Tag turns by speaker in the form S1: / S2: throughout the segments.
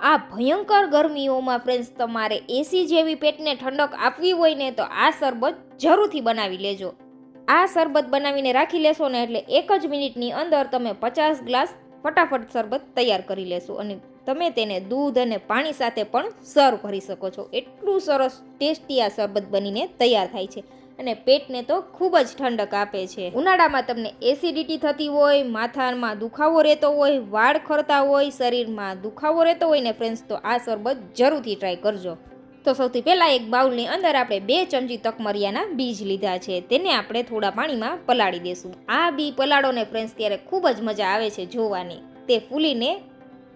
S1: આ ભયંકર ગરમીઓમાં ફ્રેન્ડ્સ તમારે એસી જેવી પેટને ઠંડક આપવી હોય ને તો આ શરબત જરૂરથી બનાવી લેજો. આ શરબત બનાવીને રાખી લેશો ને એટલે એક જ મિનિટની અંદર તમે પચાસ ગ્લાસ ફટાફટ શરબત તૈયાર કરી લેશો અને તમે તેને દૂધ અને પાણી સાથે પણ સર્વ કરી શકો છો. એટલું સરસ ટેસ્ટી આ શરબત બનીને તૈયાર થાય છે. અને પેટને તો ખૂબ જ ઠંડક આપે છે. ઉનાળામાં તમને એસિડિટી થતી હોય, માથામાં દુખાવો રહેતો હોય, વાળ ખરતા હોય, શરીરમાં દુખાવો રહેતો હોય ને ફ્રેન્ડ્સ તો આ શરબત જરૂરથી ટ્રાય કરજો. તો સૌથી પહેલાં એક બાઉલની અંદર આપણે બે ચમચી તકમરિયાના બીજ લીધા છે. તેને આપણે થોડા પાણીમાં પલાળી દેશું. આ બી પલાળો ને ફ્રેન્ડ્સ ત્યારે ખૂબ જ મજા આવે છે જોવાની. તે ફૂલીને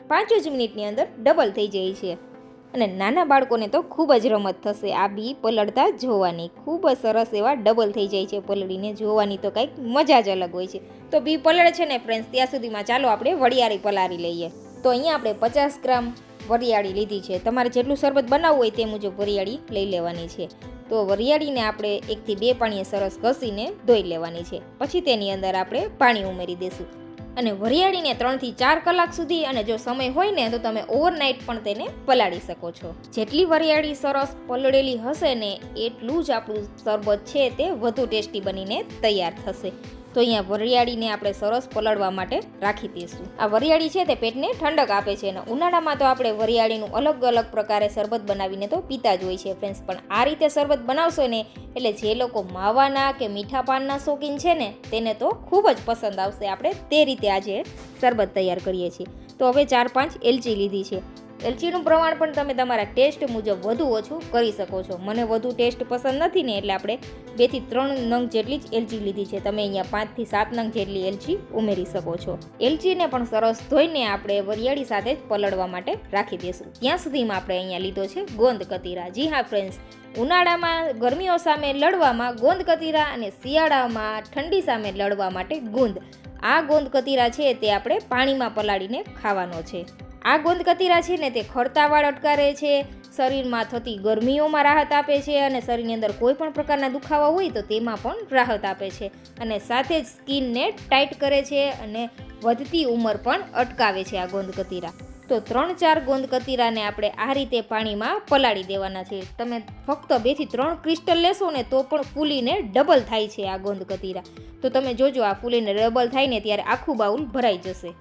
S1: પાંચ જ મિનિટની અંદર ડબલ થઈ જાય છે. અને નાના બાળકોને તો ખૂબ જ રમત થશે. આ બી પલળતા જોવાની. ખૂબ જ સરસ એવા ડબલ થઈ જાય છે પલળીને. જોવાની તો કંઈક મજા જ અલગ હોય છે. તો બી પલળે છે ને ફ્રેન્ડ્સ ત્યાં સુધીમાં ચાલો આપણે વરિયાળી પલાળી લઈએ. તો અહીંયા આપણે પચાસ ગ્રામ વરિયાળી લીધી છે. તમારે જેટલું શરબત બનાવવું હોય તે મુજબ વરિયાળી લઈ લેવાની છે. તો વરિયાળીને આપણે એકથી બે પાણીએ સરસ ઘસીને ધોઈ લેવાની છે. પછી તેની અંદર આપણે પાણી ઉમેરી દઈશું અને વરિયાળીને ત્રણથી ચાર કલાક સુધી અને જો સમય હોય ને તો તમે ઓવરનાઇટ પણ તેને પલાળી શકો છો. જેટલી વરિયાળી સરસ પલળેલી હશે ને એટલું જ આપણું શરબત છે તે વધુ ટેસ્ટી બનીને તૈયાર થશે. તો અહીંયા વરિયાળીને આપણે સરસ પલળવા માટે રાખી દઈશું. આ વરિયાળી છે તે પેટને ઠંડક આપે છે અને ઉનાળામાં તો આપણે વરિયાળીનું અલગ અલગ પ્રકારે શરબત બનાવીને તો પીતા જ હોય છે ફ્રેન્ડ્સ પણ આ રીતે શરબત બનાવશો ને, એટલે જે લોકો માવાના કે મીઠા પાનના શોખીન છે ને, તેને તો ખૂબ જ પસંદ આવશે. આપણે તે રીતે આજે શરબત તૈયાર કરીએ છીએ. તો હવે ચાર પાંચ એલચી લીધી છે. એલચીનું પ્રમાણ પણ તમે તમારા ટેસ્ટ મુજબ વધુ ઓછું કરી શકો છો. મને વધુ ટેસ્ટ પસંદ નથી ને એટલે આપણે બેથી ત્રણ નંગ જેટલી જ એલચી લીધી છે. તમે અહીંયા પાંચથી સાત નંગ જેટલી એલચી ઉમેરી શકો છો. એલચીને પણ સરસ ધોઈને આપણે વરિયાળી સાથે જ પલળવા માટે રાખી દઈશું. ત્યાં સુધીમાં આપણે અહીંયા લીધો છે ગોંદ કતીરા. જી હા ફ્રેન્ડ્સ ઉનાળામાં ગરમીઓ સામે લડવામાં ગોંદ કતીરા અને શિયાળામાં ઠંડી સામે લડવા માટે ગુંદ. આ ગોંદ કતીરા છે તે આપણે પાણીમાં પલાળીને ખાવાનો છે. આ ગોંદ કતીરા છે ને તે ખરતાવાળ અટકારે છે. શરીરમાં થતી ગરમીઓમાં રાહત આપે છે અને શરીરની અંદર કોઈ પણ પ્રકારના દુખાવા હોય તો તેમાં પણ રાહત આપે છે અને સાથે જ સ્કિનને ટાઈટ કરે છે અને વધતી ઉંમર પણ અટકાવે છે આ ગોંદ કતીરા તો ત્રણ ચાર ગોંદ કતીરાને આપણે આ રીતે પાણીમાં પલાળી દેવાના છે. તમે ફક્ત બેથી ત્રણ ક્રિસ્ટલ લેશો ને તો પણ ફૂલીને ડબલ થાય છે આ ગોંદ કતીરા તો તમે જોજો આ ફૂલીને ડબલ થાય ને ત્યારે આખું બાઉલ ભરાઈ જશે.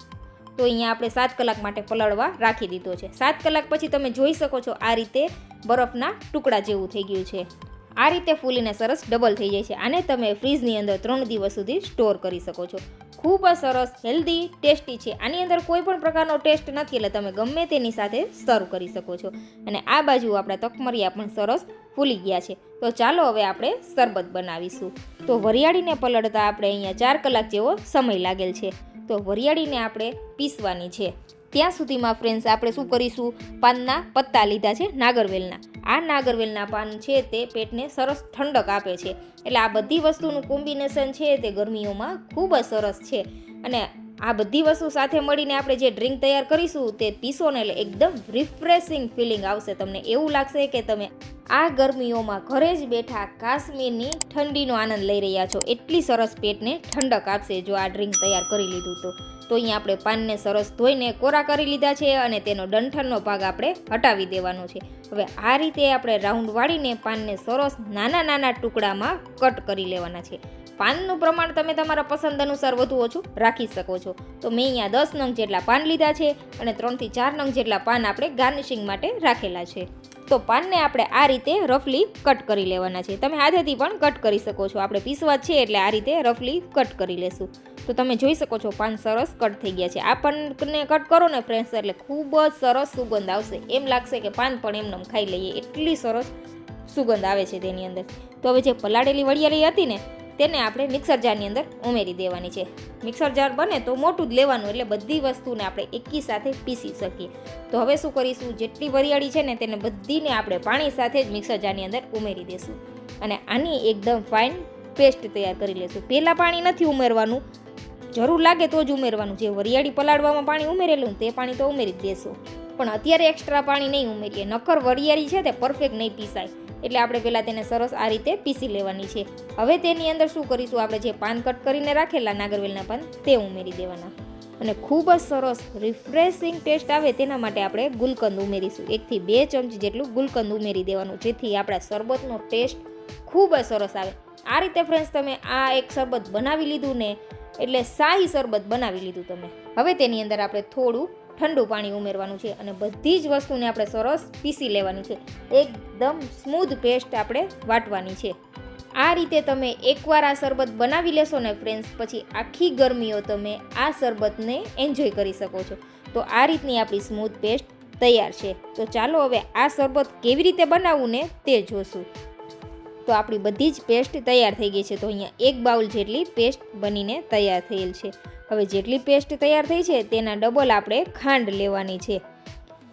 S1: તો અહીંયા આપણે સાત કલાક માટે પલાળવા રાખી દીધો છે. સાત કલાક પછી તમે જોઈ શકો છો આ રીતે બરફના ટુકડા જેવું થઈ ગયું છે. આ રીતે ફૂલીને સરસ ડબલ થઈ જાય છે. આને તમે ફ્રીજની અંદર ત્રણ દિવસ સુધી સ્ટોર કરી શકો છો. ખૂબ જ સરસ, હેલ્ધી, ટેસ્ટી છે. આની અંદર કોઈ પણ પ્રકારનો ટેસ્ટ નથી, એટલે તમે ગમે તેની સાથે સર્વ કરી શકો છો. અને આ બાજુ આપણા તકમરિયા પણ સરસ ફૂલી ગયા છે. તો ચાલો હવે આપણે શરબત બનાવીશું. તો વરિયાળીને પલળતા આપણે અહીંયા ચાર કલાક જેવો સમય લાગેલ છે. તો વરિયાળીને આપણે પીસવાની છે. ત્યાં સુધીમાં ફ્રેન્ડ્સ આપણે શું કરીશું? પાનના પત્તા લીધા છે નાગરવેલના. આ નાગરવેલના પાન છે તે પેટને સરસ ઠંડક આપે છે. એટલે આ બધી વસ્તુનું કોમ્બિનેશન છે તે ગરમીઓમાં ખૂબ જ સરસ છે. અને આ બધી વસ્તુ સાથે મળીને આપણે જે ડ્રિંક તૈયાર કરીશું તે પીશો ને એટલે એકદમ રિફ્રેશિંગ ફિલિંગ આવશે તમને. એવું લાગશે કે તમે આ ગરમીઓમાં ઘરે જ બેઠા કાશ્મીરની ઠંડીનો આનંદ લઈ રહ્યા છો. એટલી સરસ પેટને ઠંડક આપશે જો આ ડ્રિંક તૈયાર કરી લીધું તો. તો અહીંયા આપણે પાનને સરસ ધોઈને કોરા કરી લીધા છે અને તેનો ડંઠનનો ભાગ આપણે હટાવી દેવાનો છે. હવે આ રીતે આપણે રાઉન્ડ વાળીને પાનને સરસ નાના નાના ટુકડામાં કટ કરી લેવાના છે. પાનનું પ્રમાણ તમે તમારા પસંદ અનુસાર વધુ ઓછું રાખી શકો છો. તો મેં અહીંયા દસ નંગ જેટલા પાન લીધા છે અને ત્રણથી ચાર નંગ જેટલા પાન આપણે ગાર્નિશિંગ માટે રાખેલા છે. તો પાનને આપણે આ રીતે રફલી કટ કરી લેવાના છે. તમે હાથેથી પણ કટ કરી શકો છો. આપણે પીસવા છે એટલે આ રીતે રફલી કટ કરી લેશું. તો તમે જોઈ શકો છો પાન સરસ કટ થઈ ગયા છે. આ પાનને કટ કરો ને ફ્રેન્ડ્સ, એટલે ખૂબ જ સરસ સુગંધ આવશે. એમ લાગશે કે પાન પણ એમને ખાઈ લઈએ. એટલી સરસ સુગંધ આવે છે તેની અંદર. તો હવે જે પલાળેલી વળિયાળી હતી ને તેને આપણે મિક્સર જારની અંદર ઉમેરી દેવાની છે. મિક્સર જાર બને તો મોટું જ લેવાનું એટલે બધી વસ્તુને આપણે એકી સાથે પીસી શકીએ. તો હવે શું કરીશું? જેટલી વરિયાળી છે ને તેને બધીને આપણે પાણી સાથે જ મિક્સર જારની અંદર ઉમેરી દઈશું અને આની એકદમ ફાઇન પેસ્ટ તૈયાર કરી લઈશું પહેલાં પાણી નથી ઉમેરવાનું. જરૂર લાગે તો જ ઉમેરવાનું. જે વરિયાળી પલાળવામાં પાણી ઉમેરેલું તે પાણી તો ઉમેરી જ દેશું. પણ અત્યારે એક્સ્ટ્રા પાણી નહીં ઉમેરીએ. નકર વરિયાળી છે તે પરફેક્ટ નહીં પીસાય. એટલે આપણે પહેલાં તેને સરસ આ રીતે પીસી લેવાની છે. હવે તેની અંદર શું કરીશું? આપણે જે પાન કટ કરીને રાખેલા નાગરવેલના પાન, તે ઉમેરી દેવાના. અને ખૂબ જ સરસ રિફ્રેશિંગ ટેસ્ટ આવે તેના માટે આપણે ગુલકંદ ઉમેરીશું. એકથી બે ચમચી જેટલું ગુલકંદ ઉમેરી દેવાનું, જેથી આપણા શરબતનો ટેસ્ટ ખૂબ જ સરસ આવે. આ રીતે ફ્રેન્ડ્સ, તમે આ એક શરબત બનાવી લીધું ને, એટલે શાહી શરબત બનાવી લીધું તમે. હવે તેની અંદર આપણે થોડું ઠંડુ પાણી ઉમેરવાનું છે અને બધી જ વસ્તુને આપણે સરસ પીસી લેવાની છે. એકદમ સ્મૂધ પેસ્ટ આપણે વાટવાની છે. આ રીતે તમે એકવાર આ શરબત બનાવી લેશો ને ફ્રેન્ડ્સ પછી આખી ગરમીઓ તમે આ શરબતને એન્જોય કરી શકો છો. તો આ રીતની આપણી સ્મૂથ પેસ્ટ તૈયાર છે. તો ચાલો હવે આ શરબત કેવી રીતે બનાવવું ને તે જોશું. તો આપણી બધી જ પેસ્ટ તૈયાર થઈ ગઈ છે. તો અહીંયા એક બાઉલ જેટલી પેસ્ટ બનીને તૈયાર થયેલ છે. હવે જેટલી પેસ્ટ તૈયાર થઈ છે, તેના ડબલ આપણે ખાંડ લેવાની છે.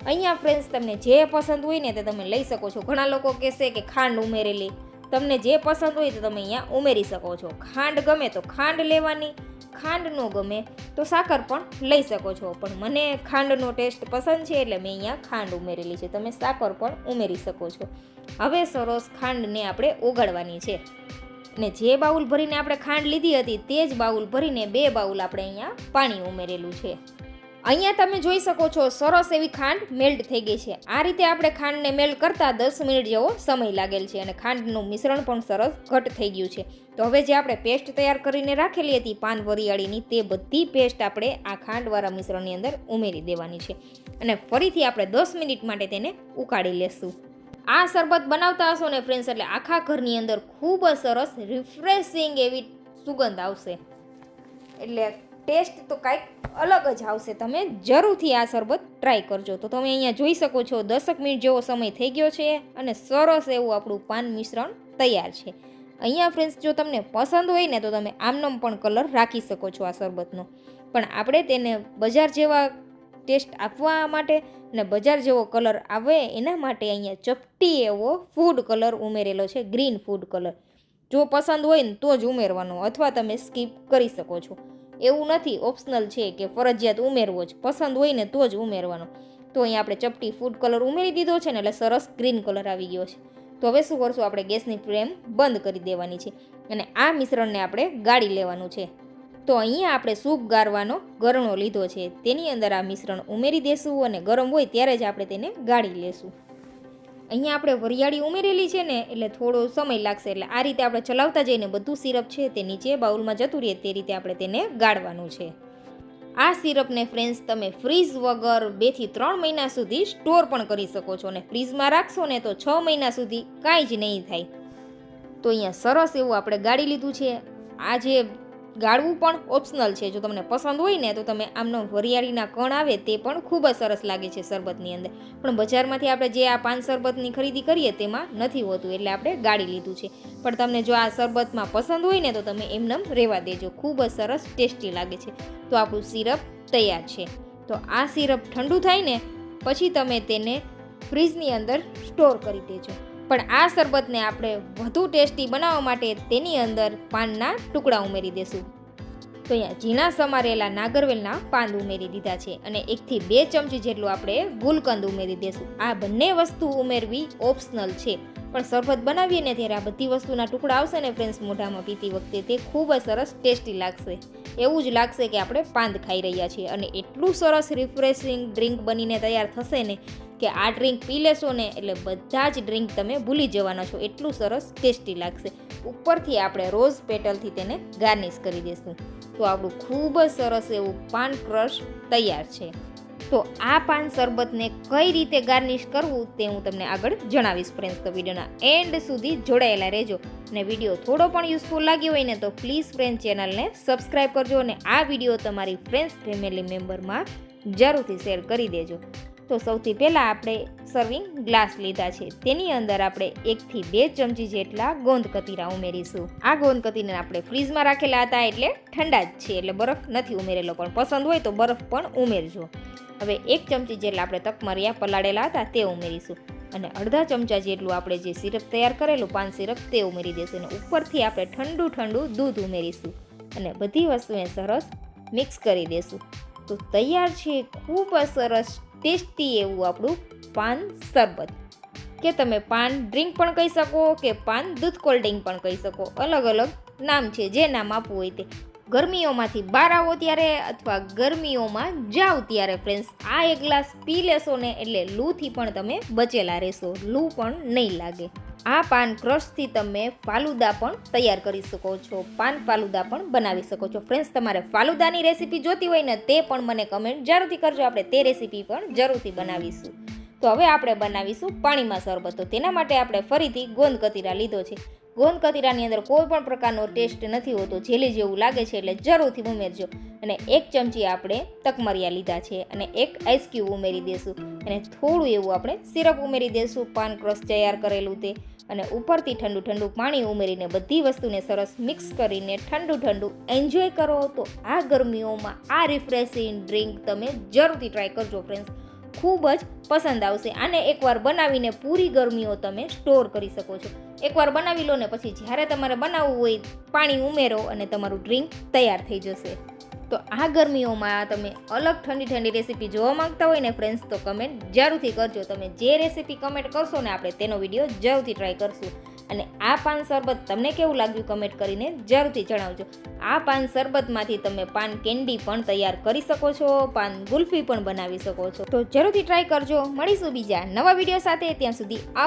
S1: અહીંયા ફ્રેન્ડ્સ તમને જે પસંદ હોય ને તે તમે લઈ શકો છો. ઘણા લોકો કહેશે કે ખાંડ ઉમેરેલી. તમને જે પસંદ હોય તો તમે અહીંયા ઉમેરી શકો છો. ખાંડ ગમે તો ખાંડ લેવાની ખાંડ ન ગમે તો સાકર પણ લઈ શકો છો. પણ મને ખાંડનો ટેસ્ટ પસંદ છે એટલે મેં અહીંયા ખાંડ ઉમેરેલી છે. તમે સાકર પણ ઉમેરી શકો છો. હવે સરસ ખાંડને આપણે ઓગાળવાની છે. ને જે બાઉલ ભરીને આપણે ખાંડ લીધી હતી તે જ બાઉલ ભરીને બે બાઉલ આપણે અહીંયા પાણી ઉમેરેલું છે. અહીંયા તમે જોઈ શકો છો, સરસ એવી ખાંડ મેલ્ટ થઈ ગઈ છે. આ રીતે આપણે ખાંડને મેલ્ટ કરતાં દસ મિનિટ જેવો સમય લાગેલ છે અને ખાંડનું મિશ્રણ પણ સરસ ઘટ થઈ ગયું છે. તો હવે જે આપણે પેસ્ટ તૈયાર કરીને રાખેલી હતી, પાન, વરિયાળીની, તે બધી પેસ્ટ આપણે આ ખાંડવાળા મિશ્રણની અંદર ઉમેરી દેવાની છે. અને ફરીથી આપણે દસ મિનિટ માટે તેને ઉકાળી લેશું. આ શરબત બનાવતા હશો ને ફ્રેન્ડ્સ એટલે આખા ઘરની અંદર ખૂબ જ સરસ રિફ્રેશિંગ એવી સુગંધ આવશે. એટલે ટેસ્ટ તો કાંઈક અલગ જ આવશે. તમે જરૂરથી આ શરબત ટ્રાય કરજો. તો તમે અહીંયા જોઈ શકો છો, દસક મિનિટ જેવો સમય થઈ ગયો છે અને સરસ એવું આપણું પાન મિશ્રણ તૈયાર છે. અહીંયા ફ્રેન્ડ્સ જો તમને પસંદ હોય ને, તો તમે આમનો પણ કલર રાખી શકો છો આ શરબતનો. પણ આપણે તેને બજાર જેવા ટેસ્ટ આપવા માટે અને બજાર જેવો કલર આવે એના માટે અહીંયા ચપટી એવો ફૂડ કલર ઉમેરેલો છે ગ્રીન ફૂડ કલર જો પસંદ હોય ને, તો જ ઉમેરવાનો. અથવા તમે સ્કીપ કરી શકો છો. એવું નથી ઓપ્શનલ છે કે ફરજિયાત ઉમેરવો જ, પસંદ હોય ને તો જ ઉમેરવાનો. તો અહીંયા આપણે ચપટી ફૂડ કલર ઉમેરી દીધો છે ને એટલે સરસ ગ્રીન કલર આવી ગયો છે. તો હવે શું કરશું, આપણે ગેસની ફ્લેમ બંધ કરી દેવાની છે અને આ મિશ્રણને આપણે ગાળી લેવાનું છે. તો અહીંયા આપણે સૂપ ગાળવાનો ગરણો લીધો છે, તેની અંદર આ મિશ્રણ ઉમેરી દેશું અને ગરમ હોય ત્યારે જ આપણે તેને ગાળી લેશું. અહીંયા આપણે વરિયાળી ઉમેરેલી છે ને, એટલે થોડો સમય લાગશે. એટલે આ રીતે આપણે ચલાવતા જઈને બધું સિરપ છે તે નીચે બાઉલમાં જતું રહે તે રીતે આપણે તેને ગાળવાનું છે. આ સિરપને ફ્રેન્ડ્સ તમે ફ્રીઝ વગર બેથી ત્રણ મહિના સુધી સ્ટોર પણ કરી શકો છો અને ફ્રીઝમાં રાખશો ને તો છ મહિના સુધી કાંઈ જ નહીં થાય. તો અહીંયા સરસ એવું આપણે ગાળી લીધું છે. આ જે ગાળવું પણ ઓપ્શનલ છે. જો તમને પસંદ હોય ને તો તમે આમનો વરિયાળીના કણ આવે તે પણ ખૂબ જ સરસ લાગે છે શરબતની અંદર. પણ બજારમાંથી આપણે જે આ પાન શરબતની ખરીદી કરીએ તેમાં નથી હોતું, એટલે આપણે ગાળી લીધું છે. પણ તમને જો આ શરબતમાં પસંદ હોય ને તો તમે એમનેમ રહેવા દેજો. ખૂબ જ સરસ, ટેસ્ટી લાગે છે. તો આપણું સિરપ તૈયાર છે. તો આ સિરપ ઠંડુ થાય ને પછી તમે તેને ફ્રીજની અંદર સ્ટોર કરી દેજો. પણ આ શરબતને આપણે વધુ ટેસ્ટી બનાવવા માટે તેની અંદર પાનના ટુકડા ઉમેરી દેશું. તો અહીંયા ઝીણા સમારેલા નાગરવેલના પાન ઉમેરી દીધા છે અને એકથી બે ચમચી જેટલું આપણે ગુલકંદ ઉમેરી દેશું. આ બંને વસ્તુ ઉમેરવી ઓપ્શનલ છે. પણ શરબત બનાવીએ ને ત્યારે આ બધી વસ્તુના ટુકડા આવશે ને ફ્રેન્ડ્સ, મોઢામાં પીતી વખતે તે ખૂબ જ સરસ ટેસ્ટી લાગશે. એવું જ લાગશે કે આપણે પાંદ ખાઈ રહ્યા છીએ અને એટલું સરસ રિફ્રેશિંગ ડ્રિંક બનીને તૈયાર થશે ને કે આ ડ્રિંક પી લેશો ને એટલે બધા જ ડ્રિંક તમે ભૂલી જવાના છો. એટલું સરસ ટેસ્ટી લાગશે. ઉપરથી આપણે રોઝ પેટલથી તેને ગાર્નિશ કરી દઈશું. તો આપણું ખૂબ જ સરસ એવું પાન ક્રશ તૈયાર છે. તો આ પાન શરબતને કઈ રીતે ગાર્નિશ કરવું તે હું તમને આગળ જણાવીશ ફ્રેન્ડ્સ તો વિડીયોના એન્ડ સુધી જોડાયેલા રહેજો. અને વીડિયો થોડો પણ યુઝફુલ લાગ્યો હોય ને તો પ્લીઝ ફ્રેન્ડ ચેનલને સબસ્ક્રાઈબ કરજો અને આ વીડિયો તમારી ફ્રેન્ડ્સ ફેમિલી મેમ્બરમાં જરૂરથી શેર કરી દેજો. તો સૌથી પહેલાં આપણે સર્વિંગ ગ્લાસ લીધા છે. તેની અંદર આપણે એકથી બે ચમચી જેટલા ગોંદ કતીરા ઉમેરીશું. આ ગોંદ કતીરાને આપણે ફ્રીઝમાં રાખેલા હતા એટલે ઠંડા જ છે, એટલે બરફ નથી ઉમેરેલો. પણ પસંદ હોય તો બરફ પણ ઉમેરજો. હવે એક ચમચી જેટલા આપણે તકમરિયા પલાળેલા હતા તે ઉમેરીશું. અને અડધા ચમચા જેટલું આપણે જે સિરપ તૈયાર કરેલું, પાન સિરપ, તે ઉમેરી દઈશું અને ઉપરથી આપણે ઠંડુ ઠંડુ દૂધ ઉમેરીશું. અને બધી વસ્તુને સરસ મિક્સ કરી દઈશું તો તૈયાર છે, ખૂબ જ સરસ ટેસ્ટી એવું આપણું પાન શરબત. કે તમે પાન ડ્રિંક પણ કહી શકો કે પાન દૂધ કોલ્ડ ડ્રિંક પણ કહી શકો. અલગ અલગ નામ છે જે નામ આપવું હોય તે. ગરમીઓમાંથી બહાર આવો ત્યારે અથવા ગરમીઓમાં જાઓ ત્યારે ફ્રેન્ડ્સ આ એક ગ્લાસ પી લેશો ને એટલે લૂથી પણ તમે બચેલા રહેશો. લૂ પણ નહીં લાગે. આ પાન ક્રશથી તમે ફાલુદા પણ તૈયાર કરી શકો છો. પાન ફાલુદા પણ બનાવી શકો છો. ફ્રેન્ડ્સ તમારે ફાલુદાની રેસીપી જોતી હોય ને તે પણ મને કમેન્ટ જરૂરથી કરજો. આપણે તે રેસીપી પણ જરૂરથી બનાવીશું. તો હવે આપણે બનાવીશું પાણીમાં શરબત. તો તેના માટે આપણે ફરીથી ગોંદ કતીરા લીધો છે. ગોંદ કતીરાની અંદર કોઈ પણ પ્રકારનો ટેસ્ટ નથી હોતો, જેલી જેવું લાગે છે એટલે જરૂરથી ઉમેરજો. અને એક ચમચી આપણે તકમરિયા લીધા છે અને એક આઈસ ઉમેરી દઈશું અને થોડું એવું આપણે સિરપ ઉમેરી દઈશું પાન ક્રશ તૈયાર કરેલું તે. અને ઉપરથી ઠંડુ ઠંડુ પાણી ઉમેરીને બધી વસ્તુને સરસ મિક્સ કરીને ઠંડુ ઠંડુ એન્જોય કરો. તો આ ગરમીઓમાં આ રિફ્રેશિંગ ડ્રિંક તમે જરૂરથી ટ્રાય કરજો ફ્રેન્ડ્સ ખૂબ જ પસંદ આવશે. આને એકવાર બનાવીને પૂરી ગરમીઓ તમે સ્ટોર કરી શકો છો. એકવાર બનાવી લો ને પછી જ્યારે તમારે બનાવવું હોય, પાણી ઉમેરો અને તમારું ડ્રિંક તૈયાર થઈ જશે. તો આ ગરમીઓમાં તમે અલગ ઠંડી ઠંડી રેસીપી જોવા માંગતા હોય ને ફ્રેન્ડ્સ તો કમેન્ટ જરૂરથી કરજો. તમે જે રેસીપી કમેન્ટ કરશો ને આપણે તેનો વીડિયો જરૂરથી ટ્રાય કરશું. અને આ પાન શરબત તમને કેવું લાગ્યું કમેન્ટ કરીને જરૂરથી જણાવજો. આ પાન શરબતમાંથી તમે પાન કેન્ડી પણ તૈયાર કરી શકો છો, પાન ગુલ્ફી પણ બનાવી શકો છો. તો જરૂરથી ટ્રાય કરજો. મળીશું બીજા નવા વીડિયો સાથે. ત્યાં સુધી આવજો.